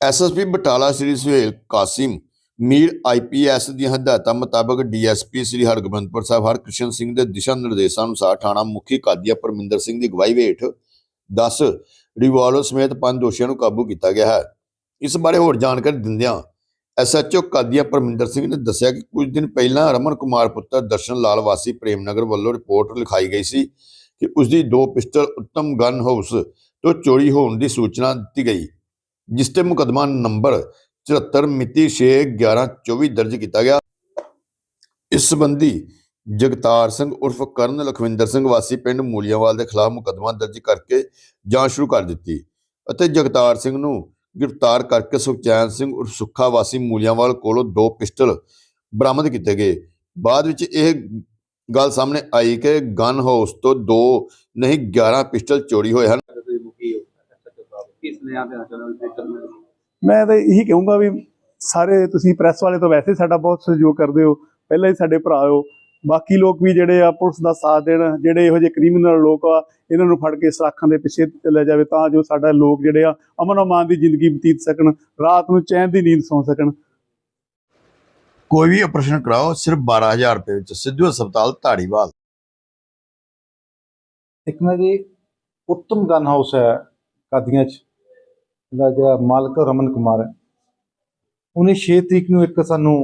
SSP Batala Shri Suhail Kasim, Mir IPS ਦੀਆਂ ਹਦਾਇਤਾਂ ਮੁਤਾਬਕ ਡੀਐਸਪੀ ਸ੍ਰੀ ਹਰਗੋਬਿੰਦਪੁਰ ਸਾਹਿਬ ਹਰਕ੍ਰਿਸ਼ਨ ਸਿੰਘ ਦੇ ਦਿਸ਼ਾ ਨਿਰਦੇਸ਼ਾਂ ਅਨੁਸਾਰ ਥਾਣਾ ਮੁਖੀ ਕਾਦੀਆ ਪਰਮਿੰਦਰ ਸਿੰਘ ਦੀ ਅਗਵਾਈ ਹੇਠ 10 ਰਿਵਾਲਵਰ ਸਮੇਤ ਪੰਜ ਦੋਸ਼ੀਆਂ ਨੂੰ ਕਾਬੂ ਕੀਤਾ ਗਿਆ ਹੈ। ਇਸ ਬਾਰੇ ਹੋਰ ਜਾਣਕਾਰੀ ਦਿੰਦਿਆਂ ਐਸਐਚਓ ਕਾਦੀਆ ਪਰਮਿੰਦਰ ਸਿੰਘ ਨੇ ਦੱਸਿਆ ਕਿ ਕੁਝ ਦਿਨ ਪਹਿਲਾਂ ਰਮਨ ਕੁਮਾਰ ਪੁੱਤਰ ਦਰਸ਼ਨ ਲਾਲ ਵਾਸੀ ਪ੍ਰੇਮਨਗਰ ਵੱਲੋਂ ਰਿਪੋਰਟ ਲਿਖਾਈ ਗਈ ਸੀ ਕਿ ਉਸ ਦੀ ਦੋ ਪਿਸਟਲ ਉੱਤਮ ਗਨ ਹਾਊਸ ਤੋਂ ਚੋਰੀ ਹੋਣ ਦੀ ਸੂਚਨਾ ਦਿੱਤੀ ਗਈ। ਜਿਸ ਤੇ ਮੁਕਦਮਾ ਨੰਬਰ 74 ਮਿਤੀ 6/11/24 ਦਰਜ ਕੀਤਾ ਗਿਆ। ਇਸ ਸੰਬੰਧੀ ਜਗਤਾਰ ਸਿੰਘ ਉਰਫ ਕਰਨ ਲਖਵਿੰਦਰ ਸਿੰਘ ਵਾਸੀ ਪਿੰਡ ਮੂਲੀਆਂਵਾਲ ਦੇ ਖਿਲਾਫ ਮੁਕਦਮਾ ਦਰਜ ਕਰਕੇ ਜਾਂਚ ਸ਼ੁਰੂ ਕਰ ਦਿੱਤੀ ਅਤੇ ਜਗਤਾਰ ਸਿੰਘ ਨੂੰ ਗ੍ਰਿਫਤਾਰ ਕਰਕੇ ਸੁਖਚੈਨ ਸਿੰਘ ਉਰਫ ਸੁੱਖਾ ਵਾਸੀ ਮੂਲੀਆਂਵਾਲ ਕੋਲੋਂ ਦੋ ਪਿਸਟਲ ਬਰਾਮਦ ਕੀਤੇ ਗਏ। ਬਾਅਦ ਵਿੱਚ ਇਹ ਗੱਲ ਸਾਹਮਣੇ ਆਈ ਕਿ ਗਨ ਹਾਊਸ ਤੋਂ ਦੋ ਨਹੀਂ 11 ਪਿਸਟਲ ਚੋਰੀ ਹੋਏ ਹਨ। ਦੇਣਾ ਚਾਹੁੰਦਾ ਮੈਂ ਤਾਂ ਇਹੀ ਕਹੂੰਗਾ ਵੀ ਸਾਰੇ ਤੁਸੀਂ ਪ੍ਰੈਸ ਵਾਲੇ ਤਾਂ ਵੈਸੇ ਸਾਡਾ ਬਹੁਤ ਸਹਿਯੋਗ ਕਰਦੇ ਹੋ ਪਹਿਲਾਂ ਹੀ ਸਾਡੇ ਭਰਾ ਹੋ। ਬਾਕੀ ਲੋਕ ਵੀ ਜਿਹੜੇ ਆ ਪੁਲਿਸ ਦਾ ਸਾਥ ਦੇਣ ਜਿਹੜੇ ਇਹੋ ਜਿਹੇ ਕ੍ਰਿਮੀਨਲ ਲੋਕ ਆ ਇਹਨਾਂ ਨੂੰ ਫੜ ਕੇ ਸਰਾਖਾਂ ਦੇ ਪਿੱਛੇ ਲੈ ਜਾਵੇ ਤਾਂ ਜੋ ਸਾਡਾ ਲੋਕ ਜਿਹੜੇ ਆ ਅਮਨ ਅਮਾਨ ਦੀ ਜ਼ਿੰਦਗੀ ਬਤੀਤ ਸਕਣ ਰਾਤ ਨੂੰ ਚੈਨ ਦੀ ਨੀਂਦ ਸੌਂ ਸਕਣ। ਕੋਈ ਵੀ ਆਪਰੇਸ਼ਨ ਕਰਾਓ ਸਿਰਫ 12000 ਰੁਪਏ ਵਿੱਚ ਸਿੱਧੂ ਹਸਪਤਾਲ ਧਾਰੀਵਾਲ। ਇੱਕ ਨਾ ਜੀ ਉੱਤਮ ਗਨ ਹਾਊਸ ਹੈ ਕਾਦੀਆਂ ਚ। ਦਾ ਜਿਹੜਾ ਮਾਲਕ ਰਮਨ ਕੁਮਾਰ ਹੈ, ਉਹਨੇ 6 ਤਰੀਕ ਨੂੰ ਇੱਕ ਸਾਨੂੰ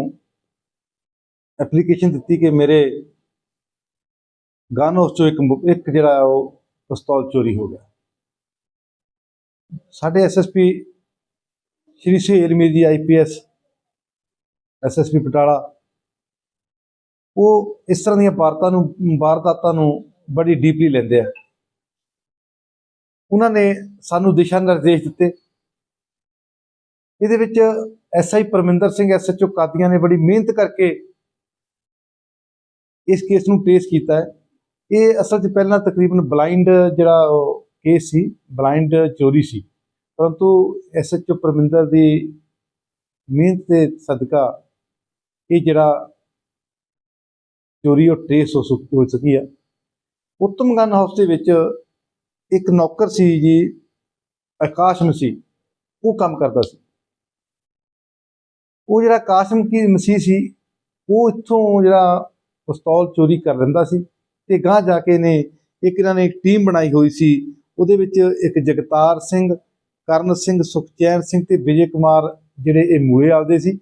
ਐਪਲੀਕੇਸ਼ਨ ਦਿੱਤੀ ਕਿ ਮੇਰੇ ਗਨ ਹਾਊਸ ਚੋਂ ਇੱਕ ਇੱਕ ਜਿਹੜਾ ਉਹ ਪਿਸਤੌਲ ਚੋਰੀ ਹੋ ਗਿਆ। ਸਾਡੇ ਐਸਐਸਪੀ ਸ਼੍ਰੀ ਸੁਹੇਲ ਮੇਰੀ ਆਈਪੀਐਸ ਐਸਐਸਪੀ ਪਟਾਲਾ ਉਹ ਇਸ ਤਰ੍ਹਾਂ ਦੀਆਂ ਵਾਰਤਾ ਨੂੰ, ਵਾਰਦਾਤਾਂ ਨੂੰ ਬੜੀ ਡੀਪਲੀ ਲੈਂਦੇ ਆ। ਉਹਨਾਂ ਨੇ ਸਾਨੂੰ ਦਿਸ਼ਾ ਨਿਰਦੇਸ਼ ਦਿੱਤੇ ਇਹਦੇ ਵਿੱਚ ਐਸਆਈ ਪਰਮਿੰਦਰ ਸਿੰਘ ਐਸਐਚਓ ਕਾਦੀਆਂ ਨੇ ਬੜੀ ਮਿਹਨਤ ਕਰਕੇ ਇਸ ਕੇਸ ਨੂੰ ਟ੍ਰੇਸ ਕੀਤਾ ਹੈ। ਇਹ ਅਸਲ 'ਚ ਪਹਿਲਾਂ ਤਕਰੀਬਨ ਬਲਾਈਂਡ ਜਿਹੜਾ ਉਹ ਕੇਸ ਸੀ ਬਲਾਈਂਡ ਚੋਰੀ ਸੀ। ਪਰੰਤੂ ਐਸਐਚਓ ਪਰਮਿੰਦਰ ਦੀ ਮਿਹਨਤ ਦੇ ਸਦਕਾ ਇਹ ਜਿਹੜਾ ਚੋਰੀ ਉਹ ਟ੍ਰੇਸ ਹੋ ਸੁ- ਹੋ ਸਕੀ ਆ। ਉੱਤਮ ਗਨ ਹਾਊਸ ਦੇ ਵਿੱਚ ਇੱਕ ਨੌਕਰ ਸੀ ਜੀ, ਆਕਾਸ਼ ਮਸੀਹ ਉਹ ਕੰਮ ਕਰਦਾ ਸੀ। ਉਹ ਜਿਹੜਾ ਆਕਾਸ਼ਮ ਕੀ ਮਸੀਹ ਸੀ, ਉਹ ਇੱਥੋਂ ਜਿਹੜਾ ਪਿਸਤੌਲ ਚੋਰੀ ਕਰ ਲੈਂਦਾ ਸੀ ਤੇ ਗਾਂ ਜਾ ਕੇ ਨੇ ਇੱਕ ਇਹਨਾਂ ਨੇ ਇੱਕ ਟੀਮ ਬਣਾਈ ਹੋਈ ਸੀ, ਉਹਦੇ ਵਿੱਚ ਇੱਕ ਜਗਤਾਰ ਸਿੰਘ, ਕਰਨ ਸਿੰਘ, ਸੁਖਚੈਨ ਸਿੰਘ ਤੇ ਵਿਜੇ ਕੁਮਾਰ ਜਿਹੜੇ ਇਹ ਮੂਲੇ ਆਲਦੇ ਸੀ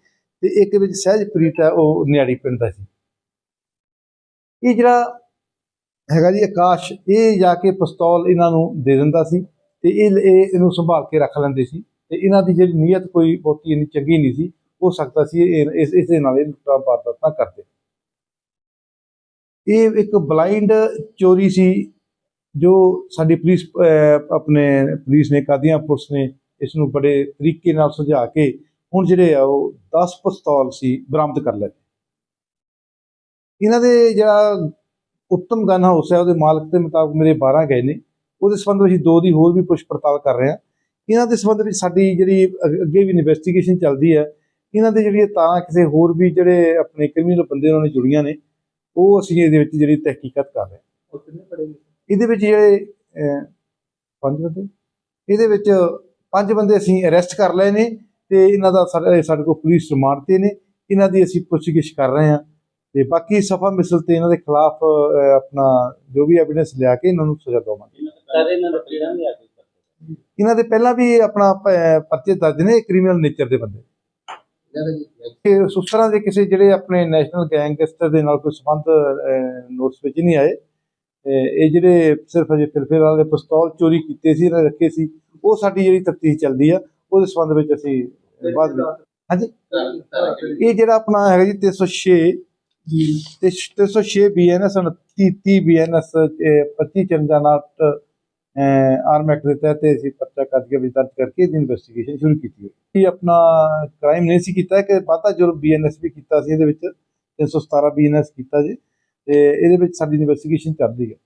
ਤੇ ਇੱਕ ਵਿੱਚ ਸਹਿਜਪ੍ਰੀਤ ਹੈ, ਉਹ ਨਿਆੜੀ ਪਿੰਡ ਦਾ ਸੀ। ਇਹ ਜਿਹੜਾ ਹੈਗਾ ਜੀ ਆਕਾਸ਼, ਇਹ ਜਾ ਕੇ ਪਿਸਤੌਲ ਇਹਨਾਂ ਨੂੰ ਦੇ ਦਿੰਦਾ ਸੀ ਤੇ ਇਹ ਇਹ ਇਹਨੂੰ ਸੰਭਾਲ ਕੇ ਰੱਖ ਲੈਂਦੇ ਸੀ ਤੇ ਇਹਨਾਂ ਦੀ ਜਿਹੜੀ ਨੀਅਤ ਕੋਈ ਬਹੁਤੀ ਇੰਨੀ ਚੰਗੀ ਨਹੀਂ ਸੀ। ਹੋ ਸਕਦਾ ਸੀ ਇਹ ਇਸ ਇਸ ਦੇ ਨਾਲ ਇਹ ਲੁੱਟਾਂ ਵਾਰਦਾਤਾਂ ਕਰਦੇ। ਇਹ ਇੱਕ ਬਲਾਈਂਡ ਚੋਰੀ ਸੀ, ਜੋ ਸਾਡੀ ਪੁਲਿਸ ਆਪਣੇ ਪੁਲਿਸ ਨੇ, ਕਾਦੀਆਂ ਪੁਲਿਸ ਨੇ ਇਸ ਨੂੰ ਬੜੇ ਤਰੀਕੇ ਨਾਲ ਸੁਝਾ ਕੇ ਹੁਣ ਜਿਹੜੇ ਆ ਉਹ 10 ਪਿਸਤੌਲ ਸੀ ਬਰਾਮਦ ਕਰ ਲਏ। ਇਹਨਾਂ ਦੇ ਜਿਹੜਾ ਉੱਤਮ ਗਨ ਹਾਊਸ ਹੈ, ਉਹਦੇ ਮਾਲਕ ਦੇ ਮੁਤਾਬਕ ਮੇਰੇ 12 ਗਏ ਨੇ। ਉਹਦੇ ਸੰਬੰਧ ਵਿੱਚ ਦੋ ਦੀ ਹੋਰ ਵੀ ਪੁੱਛ ਪੜਤਾਲ ਕਰ ਰਹੇ ਹਾਂ। ਇਹਨਾਂ ਦੇ ਸੰਬੰਧ ਵਿੱਚ ਸਾਡੀ ਜਿਹੜੀ ਅੱਗੇ ਵੀ ਇਨਵੈਸਟੀਗੇਸ਼ਨ ਚੱਲਦੀ ਹੈ ਇਹਨਾਂ ਦੇ ਜਿਹੜੀਆਂ ਤਾਰਾਂ ਕਿਸੇ ਹੋਰ ਵੀ ਜਿਹੜੇ ਆਪਣੇ ਕ੍ਰਿਮੀਨਲ ਬੰਦੇ ਨਾਲ ਜੁੜੀਆਂ ਨੇ ਉਹ ਅਸੀਂ ਇਹਦੇ ਵਿੱਚ ਜਿਹੜੀ ਤਹਿਕੀਕਤ ਕਰ ਰਹੇ ਇਹਦੇ ਵਿੱਚ ਜਿਹੜੇ ਪੰਜ ਬੰਦੇ? ਇਹਦੇ ਵਿੱਚ ਪੰਜ ਬੰਦੇ ਅਸੀਂ ਅਰੈਸਟ ਕਰ ਲਏ ਨੇ ਤੇ ਇਹਨਾਂ ਦਾ ਸਾਡੇ ਕੋਲ ਪੁਲਿਸ ਰਿਮਾਂਡ ਤੇ ਨੇ। ਇਹਨਾਂ ਦੀ ਅਸੀਂ ਪੁੱਛਗਿੱਛ ਕਰ ਰਹੇ ਹਾਂ ਤੇ ਬਾਕੀ ਸਫਾ ਮਿਸਲ ਤੇ ਇਹਨਾਂ ਦੇ ਖਿਲਾਫ ਆਪਣਾ ਜੋ ਵੀ ਐਵੀਡੈਂਸ ਲਿਆ ਕੇ ਇਹਨਾਂ ਨੂੰ ਸਜ਼ਾ ਦਵਾਂਗੇ। ਇਹਨਾਂ ਦੇ ਪਹਿਲਾਂ ਵੀ ਆਪਣਾ ਪਰਚੇ ਦਰਜ ਨੇ ਕ੍ਰਿਮੀਨਲ ਨੇਚਰ ਦੇ ਬੰਦੇ। ਕਿ ਉਸ ਤਰ੍ਹਾਂ ਦੇ ਕਿਸੇ ਜਿਹੜੇ ਆਪਣੇ ਨੈਸ਼ਨਲ ਗੈਂਗਸਟਰ ਦੇ ਨਾਲ ਕੋਈ ਸੰਬੰਧ ਨੋਟਸ ਵਿੱਚ ਨਹੀਂ ਆਏ। ਇਹ ਜਿਹੜੇ ਸਿਰਫ ਅਜੇ ਫਿਲਫਿਲ ਵਾਲੇ ਪਿਸਤੌਲ ਚੋਰੀ ਕੀਤੇ ਸੀ, ਇਹਨਾਂ ਰੱਖੇ ਸੀ, ਉਹ ਸਾਡੀ ਜਿਹੜੀ ਤਫਤੀਸ਼ ਚੱਲਦੀ ਆ, ਉਹਦੇ ਸੰਬੰਧ ਵਿੱਚ ਅਸੀਂ ਬਾਅਦ ਵਿੱਚ ਹਾਂਜੀ? ਇਹ ਜਿਹੜਾ ਆਪਣਾ ਹੈਗਾ ਜੀ 306 ਜੀ 306 ਬੀਐਨਐਸ 29 30 ਬੀਐਨਐਸ 25 ਚੰਜਾਨਾਟ ਆਰਮ ਐਕਟ ਦੇ ਤਹਿਤ ਅਸੀਂ ਪਰਚਾ ਕੱਢ ਕੇ ਵਿੱਚ ਦਰਜ ਕਰਕੇ ਇਹਦੀ ਇਨਵੈਸਟੀਗੇਸ਼ਨ ਸ਼ੁਰੂ ਕੀਤੀ ਹੈ। ਇਹ ਆਪਣਾ ਕ੍ਰਾਈਮ ਨਹੀਂ ਸੀ ਕੀਤਾ ਕਿ ਵਾਧਾ ਜੁਰਮ ਬੀਐਨਐਸ ਵੀ ਕੀਤਾ ਸੀ, ਇਹਦੇ ਵਿੱਚ 317 ਬੀਐਨਐਸ ਕੀਤਾ ਜੀ, ਤੇ ਇਹਦੇ ਵਿੱਚ ਸਾਡੀ ਇਨਵੈਸਟੀਗੇਸ਼ਨ ਚੱਲਦੀ ਹੈ।